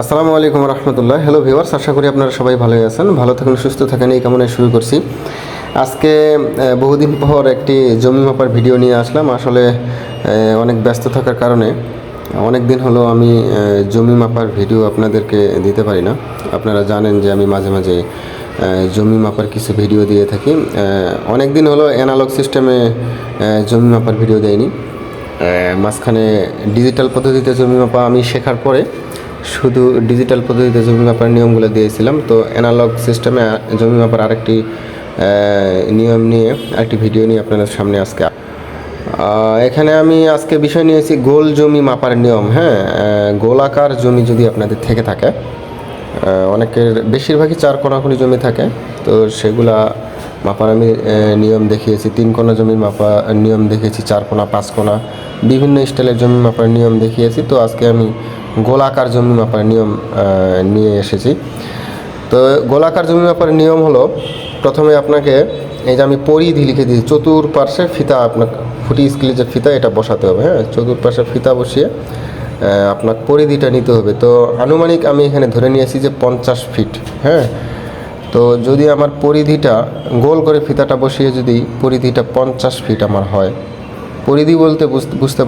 আসসালামু আলাইকুম রহমতুল্লাহ। Hello viewers আশা করি আপনারা সবাই ভালোই আছেন। ভালো থাকুন, সুস্থ থাকেন, এই কামনায় শুরু করছি। আজকে বহুদিন পর একটি জমি মাপার ভিডিও নিয়ে আসলাম। আসলে অনেক ব্যস্ত থাকার কারণে অনেক দিন হলো আমি জমি মাপার ভিডিও আপনাদেরকে দিতে পারি না। আপনারা জানেন যে আমি মাঝে মাঝে জমি মাপার কিছু ভিডিও দিয়ে থাকি। অনেক দিন হলো অ্যানালগ সিস্টেমে জমি মাপার ভিডিও দেয়নি। মাঝখানে ডিজিটাল পদ্ধতিতে জমি মাপা আমি শেখার পরে শুধু ডিজিটাল পদ্ধতিতে জমি মাপার নিয়মগুলো দিয়েছিলাম, তো অ্যানালগ সিস্টেমে জমি মাপার আরেকটি নিয়ম নিয়ে, আরেকটি ভিডিও নিয়ে আপনাদের সামনে আজকে। এখানে আমি আজকে বিষয় নিয়েছি গোল জমি মাপার নিয়ম হ্যাঁ? গোলাকার জমি যদি আপনাদের থেকে থাকে অনেকের বেশিরভাগই চার কোনাকুনি জমি থাকে, তো সেগুলা মাপার আমি নিয়ম দেখিয়েছি। তিন কোনা জমির মাপা, নিয়ম দেখিয়েছি, চার কোনা, পাঁচ কোনা। বিভিন্ন স্টাইলের জমি মাপার নিয়ম দেখিয়েছি, তো আজকে আমি গোলাকার জমি মাপার নিয়ম নিয়ে এসেছি। তো গোলাকার জমি মাপার নিয়ম হলো, প্রথমে আপনাকে এই যে আমি পরিধি লিখে দিয়েছি চতুর্পার্শ্বে ফিতা আপনার ফুটি স্কেলে যে ফিতা, এটা বসাতে হবে হ্যাঁ? চতুর্পার্শ্বে ফিতা বসিয়ে আপনার পরিধিটা নিতে হবে। তো আনুমানিক আমি এখানে ধরে নিয়েছি যে পঞ্চাশ ফিট হ্যাঁ? তো যদি আমার পরিধিটা, গোল করে ফিতাটা বসিয়ে যদি পরিধিটা পঞ্চাশ ফিট আমার হয়, পরিধি বলতে বুঝতে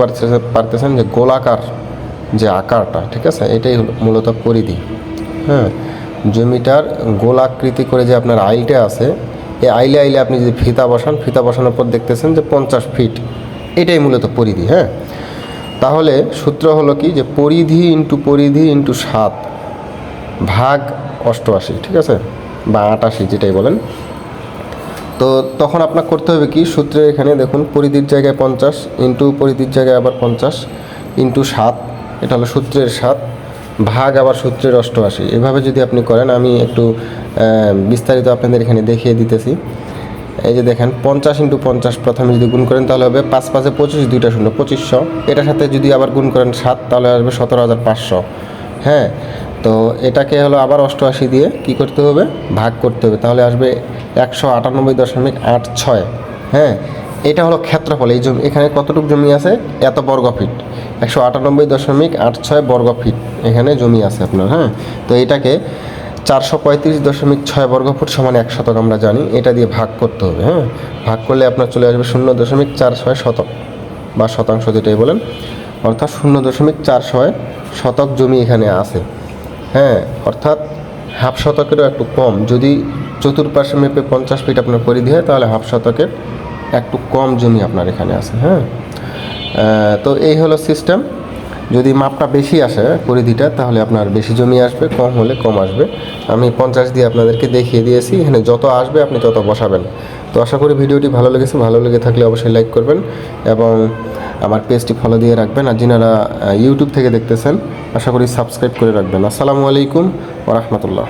পারতেছেন যে গোলাকার যে আকারটা, ঠিক আছে? এটাই হলো মূলত পরিধি। হ্যাঁ? জমিটার গোলাকৃতি করে যে আপনার আইলটা আছে, এই আইলে আইলে আপনি যদি ফিতা বসান, ফিতা বসানোর পর দেখতেছেন যে পঞ্চাশ ফিট। এটাই মূলত পরিধি হ্যাঁ? তাহলে সূত্র হলো কি? যে পরিধি ইন্টু পরিধি ইন্টু সাত ভাগ অষ্টআশি, ঠিক আছে? বা আটাশি যেটাই বলেন। তো তখন আপনার করতে হবে কি? সূত্রে এখানে দেখুন, পরিধির জায়গায় পঞ্চাশ, ইন্টু পরিধির জায়গায় আবার পঞ্চাশ, ইন্টু সাত। এটা হলো সূত্রের সাত, ভাগ আবার সূত্রের অষ্টআশি। এভাবে যদি আপনি করেন, আমি একটু বিস্তারিত আপনাদের এখানে দেখিয়ে দিতেছি। এই যে দেখেন, পঞ্চাশ ইন্টু পঞ্চাশ প্রথমে যদি গুণ করেন, তাহলে হবে পাঁচ পাঁচে পঁচিশ, দুইটা শূন্য, পঁচিশশো। এটার সাথে যদি আবার গুণ করেন সাত, তাহলে আসবে সতেরো হাজার পাঁচশো। হ্যাঁ? তো এটাকে হলো আবার অষ্টআশি দিয়ে কি করতে হবে? ভাগ করতে হবে। তাহলে আসবে একশো আটানব্বই দশমিক আট ছয়। হ্যাঁ? এটা হলো ক্ষেত্রফল। এই জমি, এখানে কতটুকু জমি আছে? এত বর্গ ফিট। একশো আটানব্বই দশমিক আট ছয় বর্গ ফিট এখানে জমি আছে আপনার হ্যাঁ? তো এটাকে চারশো পঁয়ত্রিশ দশমিক ছয় বর্গ ফুট সমান এক শতক আমরা জানি। এটা দিয়ে ভাগ করতে হবে হ্যাঁ? ভাগ করলে আপনার চলে আসবে শূন্য দশমিক চার ছয় শতক বা শতাংশ যেটাই বলেন। অর্থাৎ শূন্য দশমিক চার ছয় শতক জমি এখানে আছে হ্যাঁ? অর্থাৎ হাফ শতকেরও একটু কম। যদি চতুর্পার্শ্বে মেপে পঞ্চাশ ফিট আপনার পরিধি হয়, তাহলে হাফ শতকের একটু কম জমি আপনার এখানে আছে হ্যাঁ? তো এই হলো সিস্টেম যদি মাপটা বেশি আসে পরিধিটা, তাহলে আপনার বেশি জমি আসবে, কম হলে কম আসবে। আমি পঞ্চাশ দিয়ে আপনাদেরকে দেখিয়ে দিয়েছি, এখানে যত আসবে আপনি তত বসাবেন। তো আশা করি ভিডিওটি ভালো লেগেছে, ভালো লেগে থাকলে অবশ্যই লাইক করবেন এবং আমার পেজটি ফলো দিয়ে রাখবেন। আর যিনারা ইউটিউব থেকে দেখতেছেন, আশা করি সাবস্ক্রাইব করে রাখবেন। আসসালামু আলাইকুম ওরহমতুল্লাহ